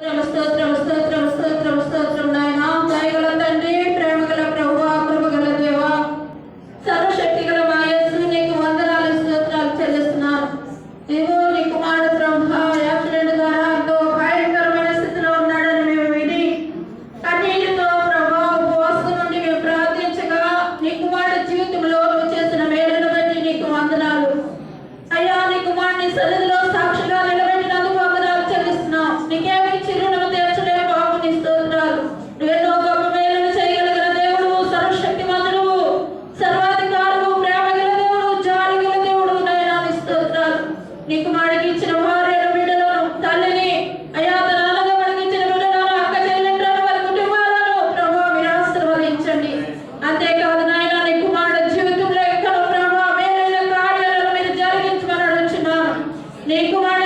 స్తోత్రం తండ్రి ప్రేమగల నీకు వందనాలు యాక్సిడెంట్ ద్వారా ఎంతో భయంకరమైన స్థితిలో ఉన్నాడని మేము మేము ప్రార్థించగా జీవితంలో నీకు వందనాలు. అయ్యా నీకు మాడగించిన ఇచ్చిన భార్య బిడ్డలను తల్లిని అయ్యా నాన్నగా మనకి ఇచ్చిన బిడ్డలను అక్క చెల్లెంటారు వారి కుటుంబాలను ప్రభావ మీరు అంతేకాదు నాయన నీ కుమారుడు జీవితంలో ఎక్కడ ప్రభావ మేలైన కార్యాలను మీరు జరిగించమని అడుగుతున్నాను నీ కుమారుడు